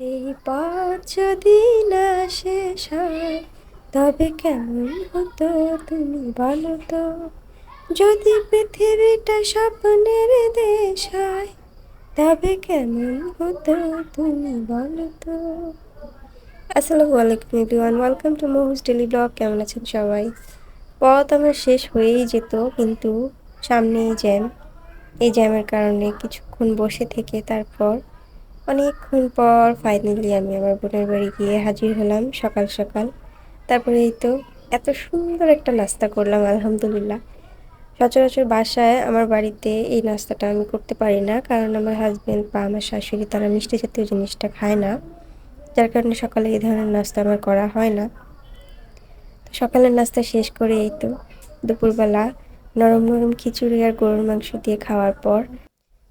এই পথ যদি না শেষ হয়। তবে কেমন হতো তুমি বলো তো? যদি পৃথিবীটা স্বপ্নের দেশ হয়, তবে কেমন হতো তুমি বলো তো? আসসালামু আলাইকুম everyone, welcome to Mohus daily blog. কেমন আছেন সবাই? পথ আমার শেষ হয়েই যেত, কিন্তু সামনেই জ্যাম। এই জ্যামের কারণে কিছুক্ষণ বসে থেকে তারপর অনেকক্ষণ পর ফাইনালি আমি আমার বোনের বাড়ি গিয়ে হাজির হলাম সকাল সকাল। তারপরে এই তো এত সুন্দর একটা নাস্তা করলাম, আলহামদুলিল্লাহ। সচরাচর বাসায় আমার বাড়িতে এই নাস্তাটা আমি করতে পারি না, কারণ আমার হাজব্যান্ড বা আমার শাশুড়ি তারা মিষ্টি জাতীয় জিনিসটা খায় না। যার কারণে সকালে এই ধরনের নাস্তা আমার করা হয় না। তো সকালের নাস্তা শেষ করে এই তো দুপুরবেলা নরম নরম খিচুড়ি আর গরুর মাংস দিয়ে খাওয়ার পর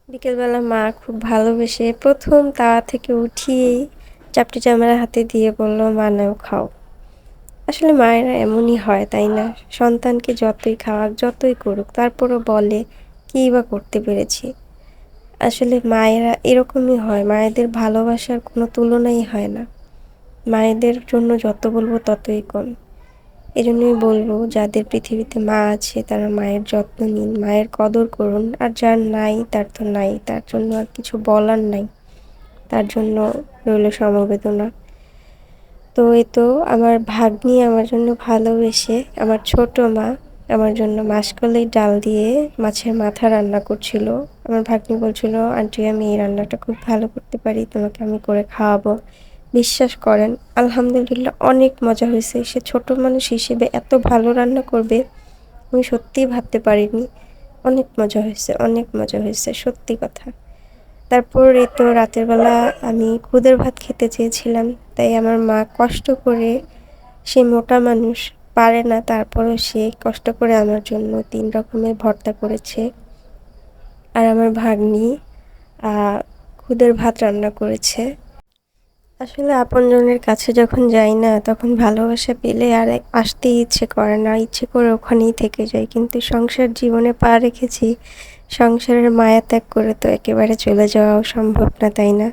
বিকেলবেলা মা খুব ভালোবেসে প্রথম তাওয়া থেকে উঠিয়েই চাপটি চামড়া হাতে দিয়ে বলল, মা, নাও খাও। আসলে মায়েরা এমনই হয়, তাই না? সন্তানকে যতই খাওয়াক, যতই করুক, তারপরও বলে, কী বা করতে পেরেছি? আসলে মায়েরা এরকমই হয়, মায়েদের ভালোবাসার কোনো তুলনাই হয় না। মায়েদের জন্য যত বলব ততই কম। এজন্যই বলব, যাদের পৃথিবীতে মা আছে, তারা মায়ের যত্ন নিন, মায়ের কদর করুন। আর যার নাই, তার তো নাই। তার জন্য আর কিছু বলার নাই। তার জন্য রইল সমবেদনা। তো এই তো আমার ভাগ্নি আমার জন্য ভালোবেসে আমার ছোট মা আমার জন্য মাসকলাই ডাল দিয়ে মাছের মাথা রান্না করছিল। আমার ভাগ্নি বলছিল, আন্টি, আমি এই রান্নাটা খুব ভালো করতে পারি, তোমাকে আমি করে খাওয়াবো। বিশ্বাস করেন, আলহামদুলিল্লাহ অনেক মজা হয়েছে। সে ছোট মানুষ হিসেবে এত ভালো রান্না করবে, আমি সত্যিই ভাবতে পারিনি। অনেক মজা হয়েছে, অনেক মজা হয়েছে, সত্যি কথা। তারপর এই তো রাতের বেলা আমি খুদের ভাত খেতে চেয়েছিলাম, তাই আমার মা কষ্ট করে সে মোটা মানুষ পারে না, তারপরও সে কষ্ট করে আমার জন্য তিন রকমের ভর্তা করেছে। আর আমার ভাগ্নি খুদের ভাত রান্না করেছে। আসলে আপনজনের কাছে যখন যাই না, তখন ভালোবাসা পেলে আর আসতে ইচ্ছে করে না, ইচ্ছে করে ওখানেই থেকে যাই কিন্তু সংসার জীবনে পা রেখেছি, সংসারের মায়া ত্যাগ করে তো একেবারে চলে যাওয়াও সম্ভব না, তাই না?